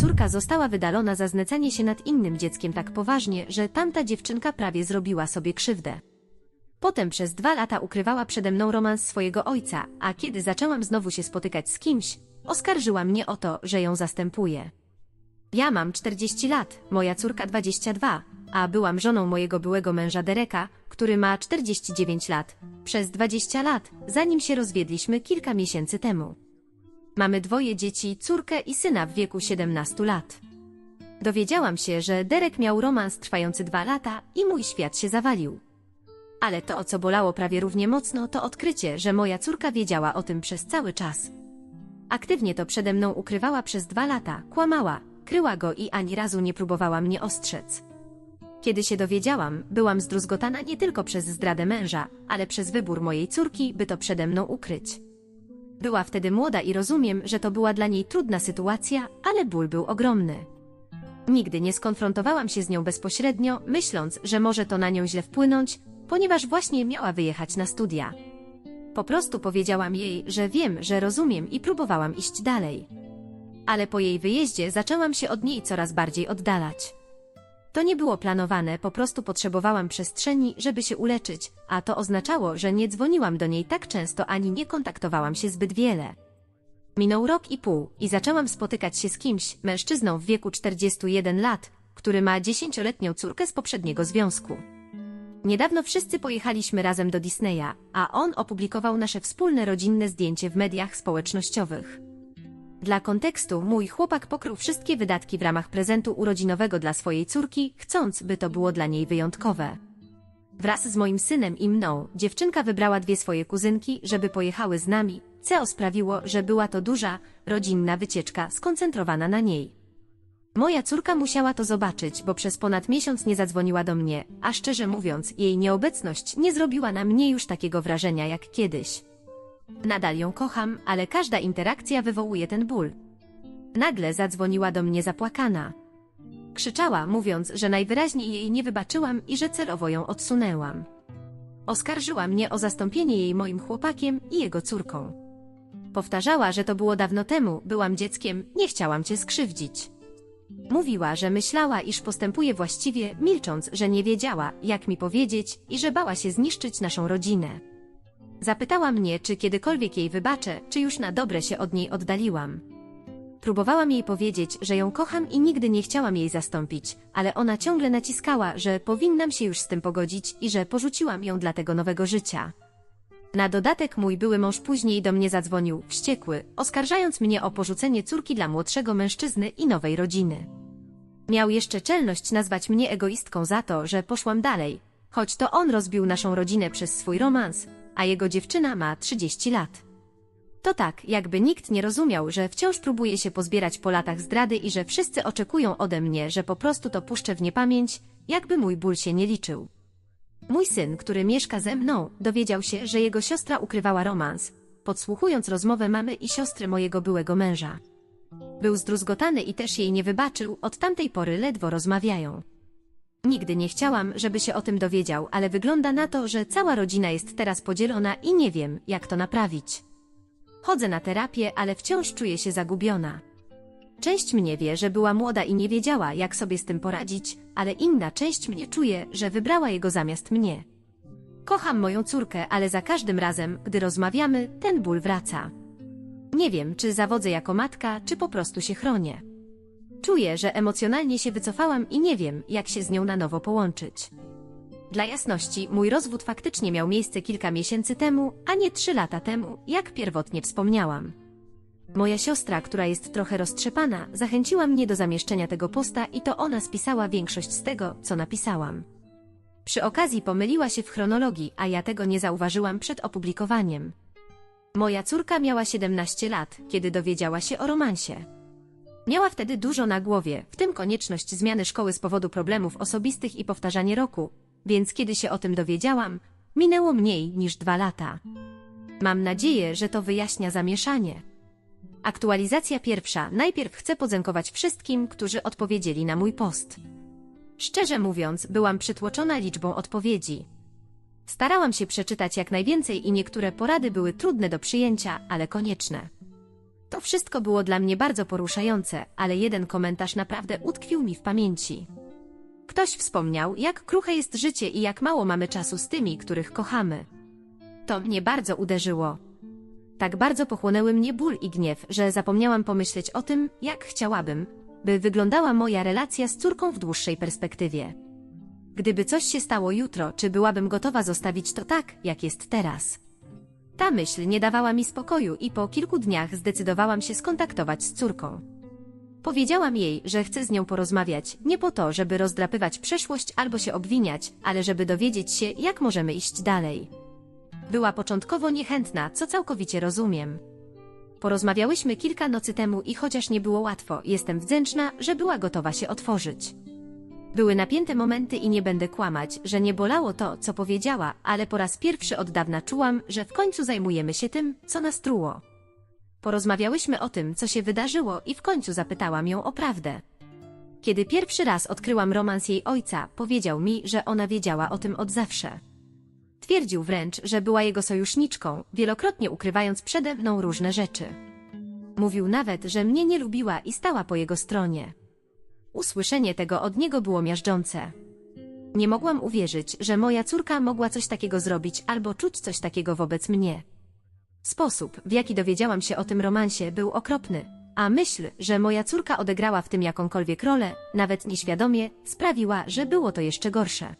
córka została wydalona za znęcanie się nad innym dzieckiem tak poważnie, że tamta dziewczynka prawie zrobiła sobie krzywdę. Potem przez dwa lata ukrywała przede mną romans swojego ojca, a kiedy zaczęłam znowu się spotykać z kimś, oskarżyła mnie o to, że ją zastępuje. Ja mam 40 lat, moja córka 22, a byłam żoną mojego byłego męża Dereka, który ma 49 lat, przez 20 lat, zanim się rozwiedliśmy kilka miesięcy temu. Mamy dwoje dzieci, córkę i syna w wieku 17 lat. Dowiedziałam się, że Derek miał romans trwający dwa lata i mój świat się zawalił. Ale to, co bolało prawie równie mocno, to odkrycie, że moja córka wiedziała o tym przez cały czas. Aktywnie to przede mną ukrywała przez dwa lata, kłamała, kryła go i ani razu nie próbowała mnie ostrzec. Kiedy się dowiedziałam, byłam zdruzgotana nie tylko przez zdradę męża, ale przez wybór mojej córki, by to przede mną ukryć. Była wtedy młoda i rozumiem, że to była dla niej trudna sytuacja, ale ból był ogromny. Nigdy nie skonfrontowałam się z nią bezpośrednio, myśląc, że może to na nią źle wpłynąć, ponieważ właśnie miała wyjechać na studia. Po prostu powiedziałam jej, że wiem, że rozumiem i próbowałam iść dalej. Ale po jej wyjeździe zaczęłam się od niej coraz bardziej oddalać. To nie było planowane, po prostu potrzebowałam przestrzeni, żeby się uleczyć, a to oznaczało, że nie dzwoniłam do niej tak często ani nie kontaktowałam się zbyt wiele. Minął rok i pół i zaczęłam spotykać się z kimś, mężczyzną w wieku 41 lat, który ma dziesięcioletnią córkę z poprzedniego związku. Niedawno wszyscy pojechaliśmy razem do Disneya, a on opublikował nasze wspólne rodzinne zdjęcie w mediach społecznościowych. Dla kontekstu, mój chłopak pokrył wszystkie wydatki w ramach prezentu urodzinowego dla swojej córki, chcąc, by to było dla niej wyjątkowe. Wraz z moim synem i mną, dziewczynka wybrała dwie swoje kuzynki, żeby pojechały z nami, co sprawiło, że była to duża, rodzinna wycieczka skoncentrowana na niej. Moja córka musiała to zobaczyć, bo przez ponad miesiąc nie zadzwoniła do mnie, a szczerze mówiąc, jej nieobecność nie zrobiła na mnie już takiego wrażenia jak kiedyś. Nadal ją kocham, ale każda interakcja wywołuje ten ból. Nagle zadzwoniła do mnie zapłakana. Krzyczała, mówiąc, że najwyraźniej jej nie wybaczyłam i że celowo ją odsunęłam. Oskarżyła mnie o zastąpienie jej moim chłopakiem i jego córką. Powtarzała, że to było dawno temu, byłam dzieckiem, nie chciałam cię skrzywdzić. Mówiła, że myślała, iż postępuje właściwie, milcząc, że nie wiedziała, jak mi powiedzieć i że bała się zniszczyć naszą rodzinę. Zapytała mnie, czy kiedykolwiek jej wybaczę, czy już na dobre się od niej oddaliłam. Próbowałam jej powiedzieć, że ją kocham i nigdy nie chciałam jej zastąpić, ale ona ciągle naciskała, że powinnam się już z tym pogodzić i że porzuciłam ją dla tego nowego życia. Na dodatek mój były mąż później do mnie zadzwonił, wściekły, oskarżając mnie o porzucenie córki dla młodszego mężczyzny i nowej rodziny. Miał jeszcze czelność nazwać mnie egoistką za to, że poszłam dalej, choć to on rozbił naszą rodzinę przez swój romans, a jego dziewczyna ma 30 lat. To tak, jakby nikt nie rozumiał, że wciąż próbuję się pozbierać po latach zdrady i że wszyscy oczekują ode mnie, że po prostu to puszczę w niepamięć, jakby mój ból się nie liczył. Mój syn, który mieszka ze mną, dowiedział się, że jego siostra ukrywała romans, podsłuchując rozmowę mamy i siostry mojego byłego męża. Był zdruzgotany i też jej nie wybaczył, od tamtej pory ledwo rozmawiają. Nigdy nie chciałam, żeby się o tym dowiedział, ale wygląda na to, że cała rodzina jest teraz podzielona i nie wiem, jak to naprawić. Chodzę na terapię, ale wciąż czuję się zagubiona. Część mnie wie, że była młoda i nie wiedziała, jak sobie z tym poradzić, ale inna część mnie czuje, że wybrała jego zamiast mnie. Kocham moją córkę, ale za każdym razem, gdy rozmawiamy, ten ból wraca. Nie wiem, czy zawodzę jako matka, czy po prostu się chronię. Czuję, że emocjonalnie się wycofałam i nie wiem, jak się z nią na nowo połączyć. Dla jasności, mój rozwód faktycznie miał miejsce kilka miesięcy temu, a nie trzy lata temu, jak pierwotnie wspomniałam. Moja siostra, która jest trochę roztrzepana, zachęciła mnie do zamieszczenia tego posta i to ona spisała większość z tego, co napisałam. Przy okazji pomyliła się w chronologii, a ja tego nie zauważyłam przed opublikowaniem. Moja córka miała 17 lat, kiedy dowiedziała się o romansie. Miała wtedy dużo na głowie, w tym konieczność zmiany szkoły z powodu problemów osobistych i powtarzanie roku, więc kiedy się o tym dowiedziałam, minęło mniej niż dwa lata. Mam nadzieję, że to wyjaśnia zamieszanie. Aktualizacja pierwsza. Najpierw chcę podziękować wszystkim, którzy odpowiedzieli na mój post. Szczerze mówiąc, byłam przytłoczona liczbą odpowiedzi. Starałam się przeczytać jak najwięcej i niektóre porady były trudne do przyjęcia, ale konieczne. Wszystko było dla mnie bardzo poruszające, ale jeden komentarz naprawdę utkwił mi w pamięci. Ktoś wspomniał, jak kruche jest życie i jak mało mamy czasu z tymi, których kochamy. To mnie bardzo uderzyło. Tak bardzo pochłonęły mnie ból i gniew, że zapomniałam pomyśleć o tym, jak chciałabym, by wyglądała moja relacja z córką w dłuższej perspektywie. Gdyby coś się stało jutro, czy byłabym gotowa zostawić to tak, jak jest teraz? Ta myśl nie dawała mi spokoju i po kilku dniach zdecydowałam się skontaktować z córką. Powiedziałam jej, że chcę z nią porozmawiać, nie po to, żeby rozdrapywać przeszłość albo się obwiniać, ale żeby dowiedzieć się, jak możemy iść dalej. Była początkowo niechętna, co całkowicie rozumiem. Porozmawiałyśmy kilka nocy temu i chociaż nie było łatwo, jestem wdzięczna, że była gotowa się otworzyć. Były napięte momenty i nie będę kłamać, że nie bolało to, co powiedziała, ale po raz pierwszy od dawna czułam, że w końcu zajmujemy się tym, co nas truło. Porozmawiałyśmy o tym, co się wydarzyło i w końcu zapytałam ją o prawdę. Kiedy pierwszy raz odkryłam romans jej ojca, powiedział mi, że ona wiedziała o tym od zawsze. Twierdził wręcz, że była jego sojuszniczką, wielokrotnie ukrywając przede mną różne rzeczy. Mówił nawet, że mnie nie lubiła i stała po jego stronie. Usłyszenie tego od niego było miażdżące. Nie mogłam uwierzyć, że moja córka mogła coś takiego zrobić albo czuć coś takiego wobec mnie. Sposób, w jaki dowiedziałam się o tym romansie, był okropny, a myśl, że moja córka odegrała w tym jakąkolwiek rolę, nawet nieświadomie, sprawiła, że było to jeszcze gorsze.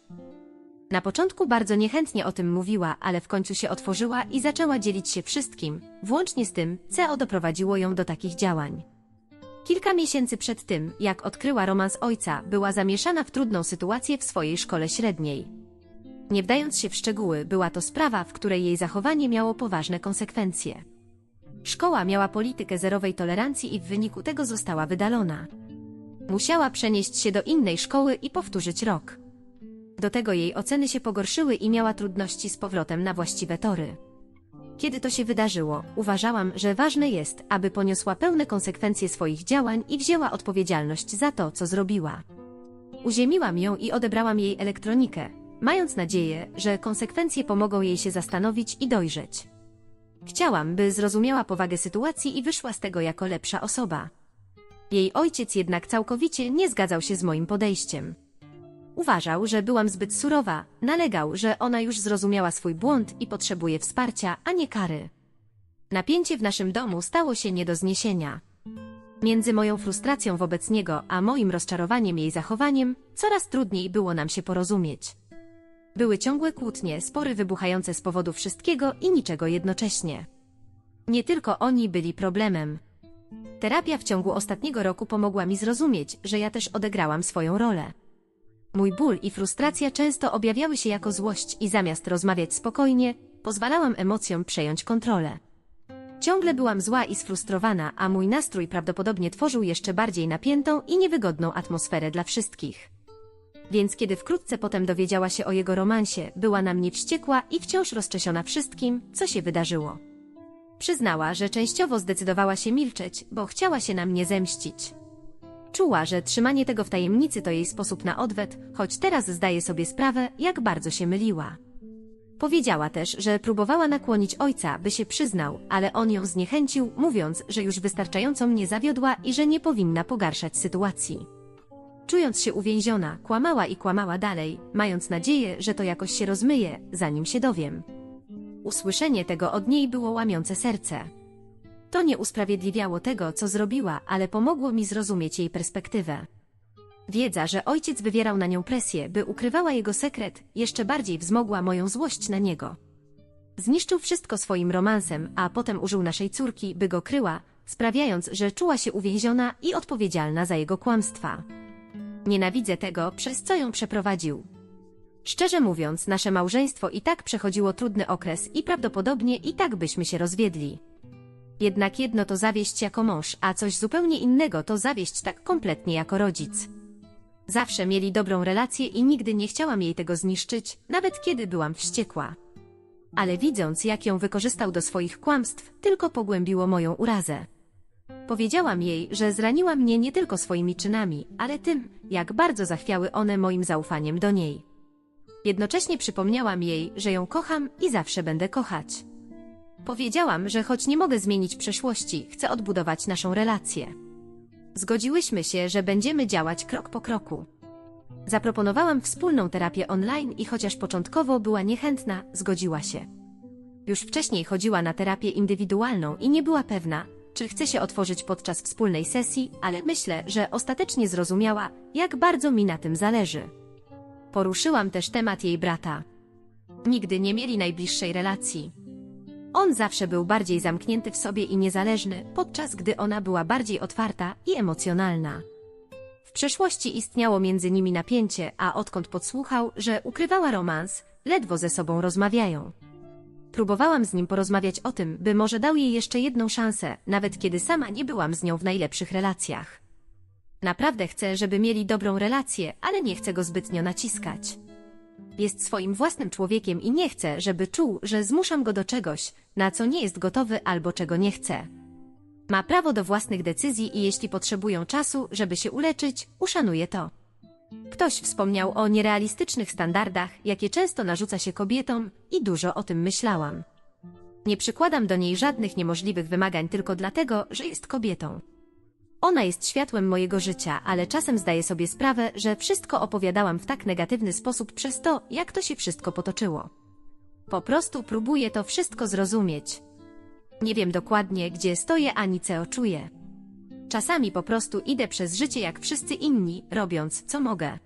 Na początku bardzo niechętnie o tym mówiła, ale w końcu się otworzyła i zaczęła dzielić się wszystkim, włącznie z tym, co doprowadziło ją do takich działań. Kilka miesięcy przed tym, jak odkryła romans ojca, była zamieszana w trudną sytuację w swojej szkole średniej. Nie wdając się w szczegóły, była to sprawa, w której jej zachowanie miało poważne konsekwencje. Szkoła miała politykę zerowej tolerancji i w wyniku tego została wydalona. Musiała przenieść się do innej szkoły i powtórzyć rok. Do tego jej oceny się pogorszyły i miała trudności z powrotem na właściwe tory. Kiedy to się wydarzyło, uważałam, że ważne jest, aby poniosła pełne konsekwencje swoich działań i wzięła odpowiedzialność za to, co zrobiła. Uziemiłam ją i odebrałam jej elektronikę, mając nadzieję, że konsekwencje pomogą jej się zastanowić i dojrzeć. Chciałam, by zrozumiała powagę sytuacji i wyszła z tego jako lepsza osoba. Jej ojciec jednak całkowicie nie zgadzał się z moim podejściem. Uważał, że byłam zbyt surowa, nalegał, że ona już zrozumiała swój błąd i potrzebuje wsparcia, a nie kary. Napięcie w naszym domu stało się nie do zniesienia. Między moją frustracją wobec niego, a moim rozczarowaniem jej zachowaniem, coraz trudniej było nam się porozumieć. Były ciągłe kłótnie, spory wybuchające z powodu wszystkiego i niczego jednocześnie. Nie tylko oni byli problemem. Terapia w ciągu ostatniego roku pomogła mi zrozumieć, że ja też odegrałam swoją rolę. Mój ból i frustracja często objawiały się jako złość i zamiast rozmawiać spokojnie, pozwalałam emocjom przejąć kontrolę. Ciągle byłam zła i sfrustrowana, a mój nastrój prawdopodobnie tworzył jeszcze bardziej napiętą i niewygodną atmosferę dla wszystkich. Więc kiedy wkrótce potem dowiedziała się o jego romansie, była na mnie wściekła i wciąż rozczesiona wszystkim, co się wydarzyło. Przyznała, że częściowo zdecydowała się milczeć, bo chciała się na mnie zemścić. Czuła, że trzymanie tego w tajemnicy to jej sposób na odwet, choć teraz zdaje sobie sprawę, jak bardzo się myliła. Powiedziała też, że próbowała nakłonić ojca, by się przyznał, ale on ją zniechęcił, mówiąc, że już wystarczająco mnie zawiodła i że nie powinna pogarszać sytuacji. Czując się uwięziona, kłamała i kłamała dalej, mając nadzieję, że to jakoś się rozmyje, zanim się dowiem. Usłyszenie tego od niej było łamiące serce. To nie usprawiedliwiało tego, co zrobiła, ale pomogło mi zrozumieć jej perspektywę. Wiedza, że ojciec wywierał na nią presję, by ukrywała jego sekret, jeszcze bardziej wzmogła moją złość na niego. Zniszczył wszystko swoim romansem, a potem użył naszej córki, by go kryła, sprawiając, że czuła się uwięziona i odpowiedzialna za jego kłamstwa. Nienawidzę tego, przez co ją przeprowadził. Szczerze mówiąc, nasze małżeństwo i tak przechodziło trudny okres i prawdopodobnie i tak byśmy się rozwiedli. Jednak jedno to zawieść jako mąż, a coś zupełnie innego to zawieść tak kompletnie jako rodzic. Zawsze mieli dobrą relację i nigdy nie chciałam jej tego zniszczyć, nawet kiedy byłam wściekła. Ale widząc, jak ją wykorzystał do swoich kłamstw, tylko pogłębiło moją urazę. Powiedziałam jej, że zraniła mnie nie tylko swoimi czynami, ale tym, jak bardzo zachwiały one moim zaufaniem do niej. Jednocześnie przypomniałam jej, że ją kocham i zawsze będę kochać. Powiedziałam, że choć nie mogę zmienić przeszłości, chcę odbudować naszą relację. Zgodziłyśmy się, że będziemy działać krok po kroku. Zaproponowałam wspólną terapię online i chociaż początkowo była niechętna, zgodziła się. Już wcześniej chodziła na terapię indywidualną i nie była pewna, czy chce się otworzyć podczas wspólnej sesji, ale myślę, że ostatecznie zrozumiała, jak bardzo mi na tym zależy. Poruszyłam też temat jej brata. Nigdy nie mieli najbliższej relacji. On zawsze był bardziej zamknięty w sobie i niezależny, podczas gdy ona była bardziej otwarta i emocjonalna. W przeszłości istniało między nimi napięcie, a odkąd podsłuchał, że ukrywała romans, ledwo ze sobą rozmawiają. Próbowałam z nim porozmawiać o tym, by może dał jej jeszcze jedną szansę, nawet kiedy sama nie byłam z nią w najlepszych relacjach. Naprawdę chcę, żeby mieli dobrą relację, ale nie chcę go zbytnio naciskać. Jest swoim własnym człowiekiem i nie chcę, żeby czuł, że zmuszam go do czegoś, na co nie jest gotowy albo czego nie chce. Ma prawo do własnych decyzji i jeśli potrzebują czasu, żeby się uleczyć, uszanuję to. Ktoś wspomniał o nierealistycznych standardach, jakie często narzuca się kobietom i dużo o tym myślałam. Nie przykładam do niej żadnych niemożliwych wymagań tylko dlatego, że jest kobietą. Ona jest światłem mojego życia, ale czasem zdaję sobie sprawę, że wszystko opowiadałam w tak negatywny sposób przez to, jak to się wszystko potoczyło. Po prostu próbuję to wszystko zrozumieć. Nie wiem dokładnie, gdzie stoję ani co czuję. Czasami po prostu idę przez życie jak wszyscy inni, robiąc co mogę.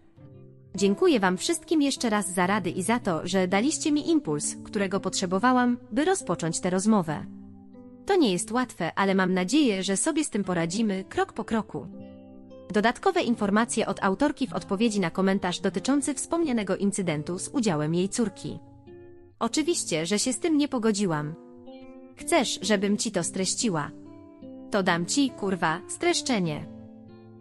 Dziękuję Wam wszystkim jeszcze raz za rady i za to, że daliście mi impuls, którego potrzebowałam, by rozpocząć tę rozmowę. To nie jest łatwe, ale mam nadzieję, że sobie z tym poradzimy krok po kroku. Dodatkowe informacje od autorki w odpowiedzi na komentarz dotyczący wspomnianego incydentu z udziałem jej córki. Oczywiście, że się z tym nie pogodziłam. Chcesz, żebym ci to streściła? To dam ci, kurwa, streszczenie.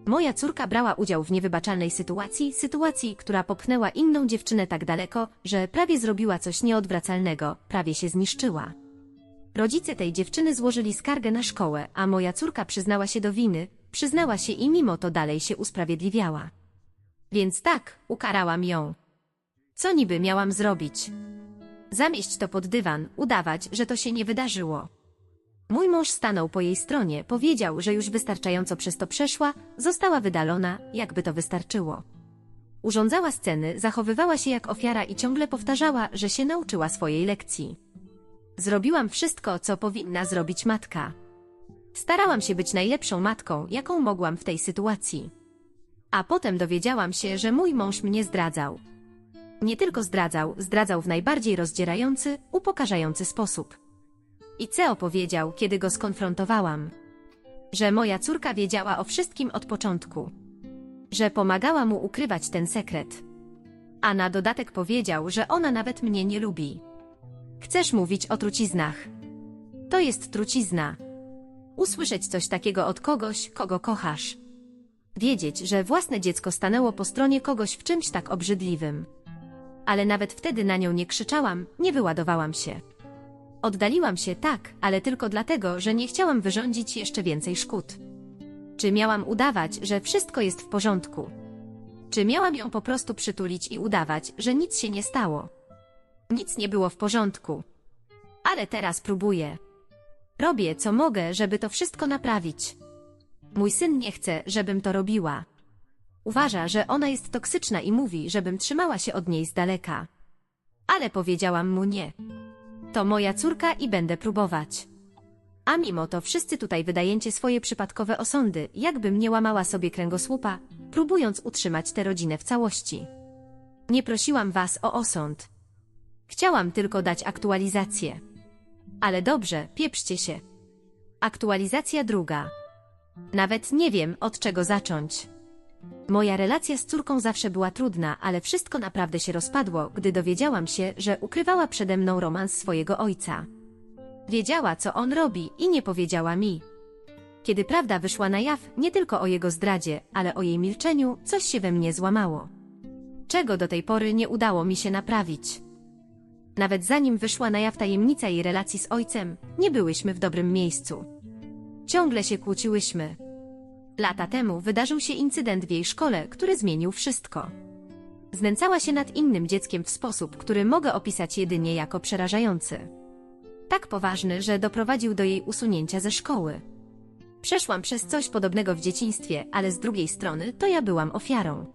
Moja córka brała udział w niewybaczalnej sytuacji, sytuacji, która popchnęła inną dziewczynę tak daleko, że prawie zrobiła coś nieodwracalnego, prawie się zniszczyła. Rodzice tej dziewczyny złożyli skargę na szkołę, a moja córka przyznała się do winy, przyznała się i mimo to dalej się usprawiedliwiała. Więc tak, ukarałam ją. Co niby miałam zrobić? Zamieść to pod dywan, udawać, że to się nie wydarzyło. Mój mąż stanął po jej stronie, powiedział, że już wystarczająco przez to przeszła, została wydalona, jakby to wystarczyło. Urządzała sceny, zachowywała się jak ofiara i ciągle powtarzała, że się nauczyła swojej lekcji. Zrobiłam wszystko, co powinna zrobić matka. Starałam się być najlepszą matką, jaką mogłam w tej sytuacji. A potem dowiedziałam się, że mój mąż mnie zdradzał. Nie tylko zdradzał, zdradzał w najbardziej rozdzierający, upokarzający sposób. I co opowiedział, kiedy go skonfrontowałam? Że moja córka wiedziała o wszystkim od początku. Że pomagała mu ukrywać ten sekret. A na dodatek powiedział, że ona nawet mnie nie lubi. Chcesz mówić o truciznach? To jest trucizna. Usłyszeć coś takiego od kogoś, kogo kochasz. Wiedzieć, że własne dziecko stanęło po stronie kogoś w czymś tak obrzydliwym. Ale nawet wtedy na nią nie krzyczałam, nie wyładowałam się. Oddaliłam się tak, ale tylko dlatego, że nie chciałam wyrządzić jeszcze więcej szkód. Czy miałam udawać, że wszystko jest w porządku? Czy miałam ją po prostu przytulić i udawać, że nic się nie stało? Nic nie było w porządku. Ale teraz próbuję. Robię, co mogę, żeby to wszystko naprawić. Mój syn nie chce, żebym to robiła. Uważa, że ona jest toksyczna i mówi, żebym trzymała się od niej z daleka. Ale powiedziałam mu nie. To moja córka i będę próbować. A mimo to wszyscy tutaj wydajecie swoje przypadkowe osądy, jakbym nie łamała sobie kręgosłupa, próbując utrzymać tę rodzinę w całości. Nie prosiłam was o osąd. Chciałam tylko dać aktualizację. Ale dobrze, pieprzcie się. Aktualizacja druga. Nawet nie wiem, od czego zacząć. Moja relacja z córką zawsze była trudna, ale wszystko naprawdę się rozpadło, gdy dowiedziałam się, że ukrywała przede mną romans swojego ojca. Wiedziała, co on robi i nie powiedziała mi. Kiedy prawda wyszła na jaw, nie tylko o jego zdradzie, ale o jej milczeniu, coś się we mnie złamało. Czego do tej pory nie udało mi się naprawić. Nawet zanim wyszła na jaw tajemnica jej relacji z ojcem, nie byłyśmy w dobrym miejscu. Ciągle się kłóciłyśmy. Lata temu wydarzył się incydent w jej szkole, który zmienił wszystko. Znęcała się nad innym dzieckiem w sposób, który mogę opisać jedynie jako przerażający. Tak poważny, że doprowadził do jej usunięcia ze szkoły. Przeszłam przez coś podobnego w dzieciństwie, ale z drugiej strony to ja byłam ofiarą.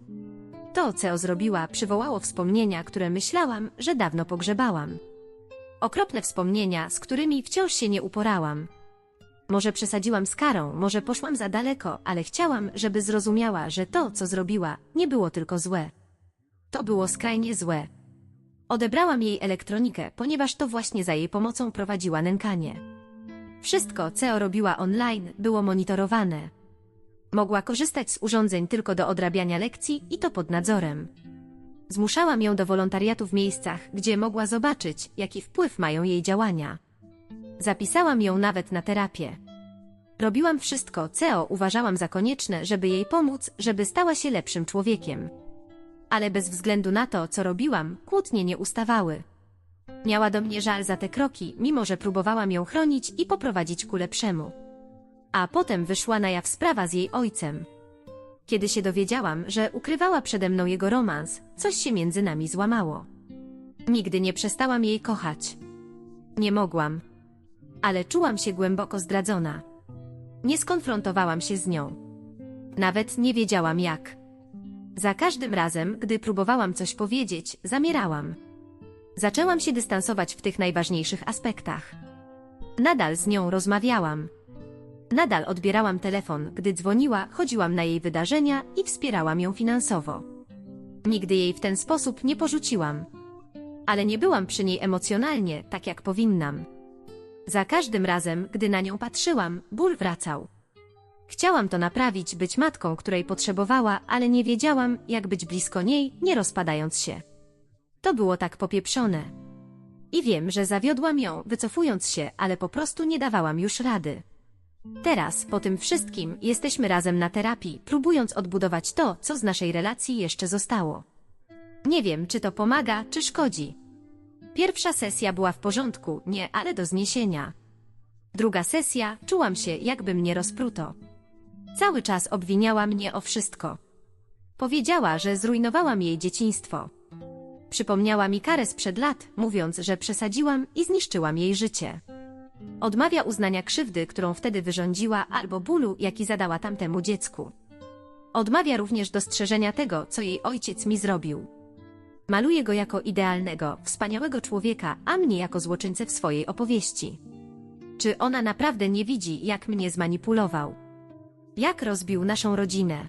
To, co zrobiła, przywołało wspomnienia, które myślałam, że dawno pogrzebałam. Okropne wspomnienia, z którymi wciąż się nie uporałam. Może przesadziłam z karą, może poszłam za daleko, ale chciałam, żeby zrozumiała, że to, co zrobiła, nie było tylko złe. To było skrajnie złe. Odebrałam jej elektronikę, ponieważ to właśnie za jej pomocą prowadziła nękanie. Wszystko, co robiła online, było monitorowane. Mogła korzystać z urządzeń tylko do odrabiania lekcji i to pod nadzorem. Zmuszałam ją do wolontariatu w miejscach, gdzie mogła zobaczyć, jaki wpływ mają jej działania. Zapisałam ją nawet na terapię. Robiłam wszystko, co uważałam za konieczne, żeby jej pomóc, żeby stała się lepszym człowiekiem. Ale bez względu na to, co robiłam, kłótnie nie ustawały. Miała do mnie żal za te kroki, mimo że próbowałam ją chronić i poprowadzić ku lepszemu. A potem wyszła na jaw sprawa z jej ojcem. Kiedy się dowiedziałam, że ukrywała przede mną jego romans, coś się między nami złamało. Nigdy nie przestałam jej kochać. Nie mogłam. Ale czułam się głęboko zdradzona. Nie skonfrontowałam się z nią. Nawet nie wiedziałam jak. Za każdym razem, gdy próbowałam coś powiedzieć, zamierałam. Zaczęłam się dystansować w tych najważniejszych aspektach. Nadal z nią rozmawiałam. Nadal odbierałam telefon, gdy dzwoniła, chodziłam na jej wydarzenia i wspierałam ją finansowo. Nigdy jej w ten sposób nie porzuciłam. Ale nie byłam przy niej emocjonalnie, tak jak powinnam. Za każdym razem, gdy na nią patrzyłam, ból wracał. Chciałam to naprawić, być matką, której potrzebowała, ale nie wiedziałam, jak być blisko niej, nie rozpadając się. To było tak popieprzone. I wiem, że zawiodłam ją, wycofując się, ale po prostu nie dawałam już rady. Teraz, po tym wszystkim, jesteśmy razem na terapii, próbując odbudować to, co z naszej relacji jeszcze zostało. Nie wiem, czy to pomaga, czy szkodzi. Pierwsza sesja była w porządku, nie, ale do zniesienia. Druga sesja, czułam się, jakby mnie rozpruto. Cały czas obwiniała mnie o wszystko. Powiedziała, że zrujnowałam jej dzieciństwo. Przypomniała mi karę sprzed lat, mówiąc, że przesadziłam i zniszczyłam jej życie. Odmawia uznania krzywdy, którą wtedy wyrządziła, albo bólu, jaki zadała tamtemu dziecku. Odmawia również dostrzeżenia tego, co jej ojciec mi zrobił. Maluje go jako idealnego, wspaniałego człowieka, a mnie jako złoczyńcę w swojej opowieści. Czy ona naprawdę nie widzi, jak mnie zmanipulował? Jak rozbił naszą rodzinę?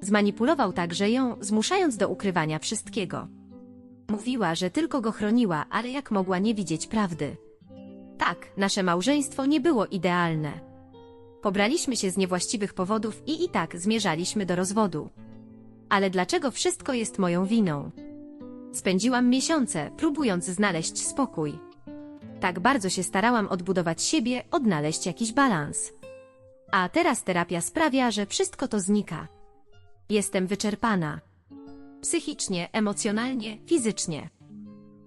Zmanipulował także ją, zmuszając do ukrywania wszystkiego. Mówiła, że tylko go chroniła, ale jak mogła nie widzieć prawdy? Tak, nasze małżeństwo nie było idealne. Pobraliśmy się z niewłaściwych powodów i i tak zmierzaliśmy do rozwodu. Ale dlaczego wszystko jest moją winą? Spędziłam miesiące, próbując znaleźć spokój. Tak bardzo się starałam odbudować siebie, odnaleźć jakiś balans. A teraz terapia sprawia, że wszystko to znika. Jestem wyczerpana. Psychicznie, emocjonalnie, fizycznie.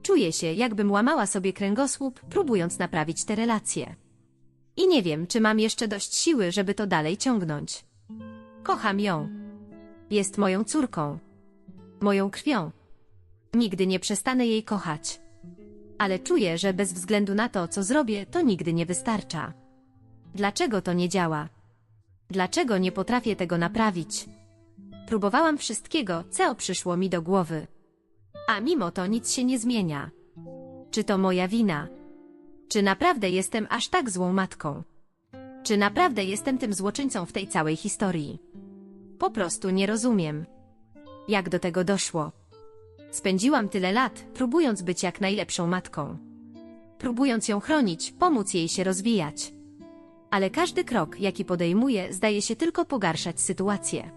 Czuję się, jakbym łamała sobie kręgosłup, próbując naprawić te relacje. I nie wiem, czy mam jeszcze dość siły, żeby to dalej ciągnąć. Kocham ją. Jest moją córką. Moją krwią. Nigdy nie przestanę jej kochać. Ale czuję, że bez względu na to, co zrobię, to nigdy nie wystarcza. Dlaczego to nie działa? Dlaczego nie potrafię tego naprawić? Próbowałam wszystkiego, co przyszło mi do głowy. A mimo to nic się nie zmienia. Czy to moja wina? Czy naprawdę jestem aż tak złą matką? Czy naprawdę jestem tym złoczyńcą w tej całej historii? Po prostu nie rozumiem. Jak do tego doszło? Spędziłam tyle lat, próbując być jak najlepszą matką. Próbując ją chronić, pomóc jej się rozwijać. Ale każdy krok, jaki podejmuję, zdaje się tylko pogarszać sytuację.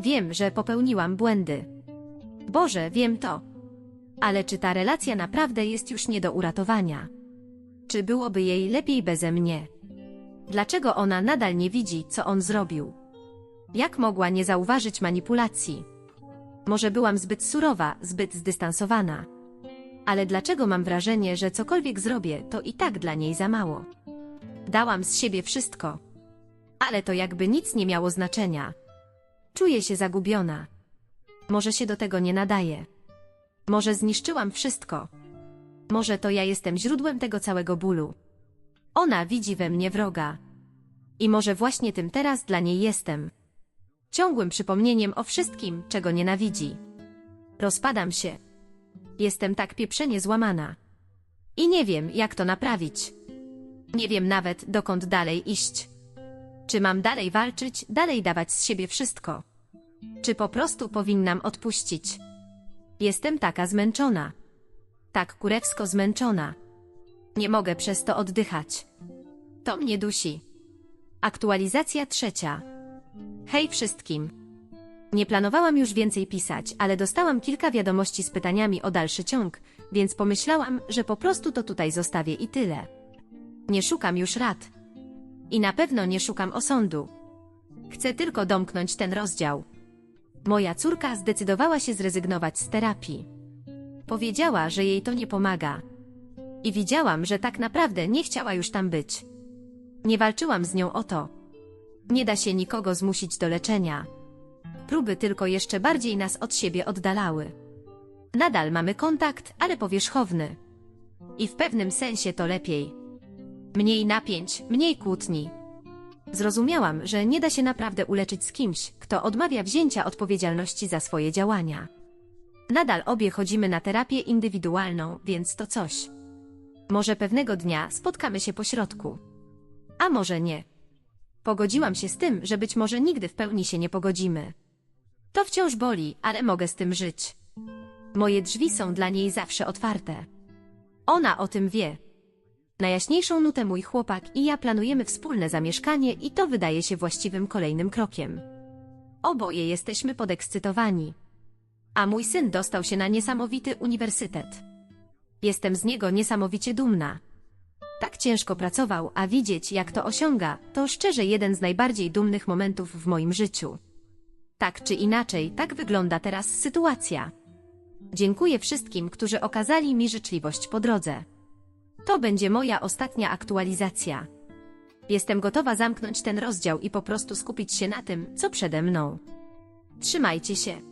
Wiem, że popełniłam błędy. Boże, wiem to. Ale czy ta relacja naprawdę jest już nie do uratowania? Czy byłoby jej lepiej beze mnie? Dlaczego ona nadal nie widzi, co on zrobił? Jak mogła nie zauważyć manipulacji? Może byłam zbyt surowa, zbyt zdystansowana. Ale dlaczego mam wrażenie, że cokolwiek zrobię, to i tak dla niej za mało? Dałam z siebie wszystko. Ale to jakby nic nie miało znaczenia. Czuję się zagubiona. Może się do tego nie nadaje. Może zniszczyłam wszystko. Może to ja jestem źródłem tego całego bólu. Ona widzi we mnie wroga. I może właśnie tym teraz dla niej jestem. Ciągłym przypomnieniem o wszystkim, czego nienawidzi. Rozpadam się. Jestem tak pieprzenie złamana. I nie wiem, jak to naprawić. Nie wiem nawet, dokąd dalej iść. Czy mam dalej walczyć, dalej dawać z siebie wszystko? Czy po prostu powinnam odpuścić? Jestem taka zmęczona. Tak kurewsko zmęczona. Nie mogę przez to oddychać. To mnie dusi. Aktualizacja trzecia. Hej wszystkim. Nie planowałam już więcej pisać, ale dostałam kilka wiadomości z pytaniami o dalszy ciąg, więc pomyślałam, że po prostu to tutaj zostawię i tyle. Nie szukam już rad. I na pewno nie szukam osądu. Chcę tylko domknąć ten rozdział. Moja córka zdecydowała się zrezygnować z terapii. Powiedziała, że jej to nie pomaga. I widziałam, że tak naprawdę nie chciała już tam być. Nie walczyłam z nią o to. Nie da się nikogo zmusić do leczenia. Próby tylko jeszcze bardziej nas od siebie oddalały. Nadal mamy kontakt, ale powierzchowny. I w pewnym sensie to lepiej. Mniej napięć, mniej kłótni. Zrozumiałam, że nie da się naprawdę uleczyć z kimś, kto odmawia wzięcia odpowiedzialności za swoje działania. Nadal obie chodzimy na terapię indywidualną, więc to coś. Może pewnego dnia spotkamy się po środku. A może nie. Pogodziłam się z tym, że być może nigdy w pełni się nie pogodzimy. To wciąż boli, ale mogę z tym żyć. Moje drzwi są dla niej zawsze otwarte. Ona o tym wie. Najjaśniejszą nutę mój chłopak i ja planujemy wspólne zamieszkanie i to wydaje się właściwym kolejnym krokiem. Oboje jesteśmy podekscytowani. A mój syn dostał się na niesamowity uniwersytet. Jestem z niego niesamowicie dumna. Tak ciężko pracował, a widzieć, jak to osiąga, to szczerze jeden z najbardziej dumnych momentów w moim życiu. Tak czy inaczej, tak wygląda teraz sytuacja. Dziękuję wszystkim, którzy okazali mi życzliwość po drodze. To będzie moja ostatnia aktualizacja. Jestem gotowa zamknąć ten rozdział i po prostu skupić się na tym, co przede mną. Trzymajcie się.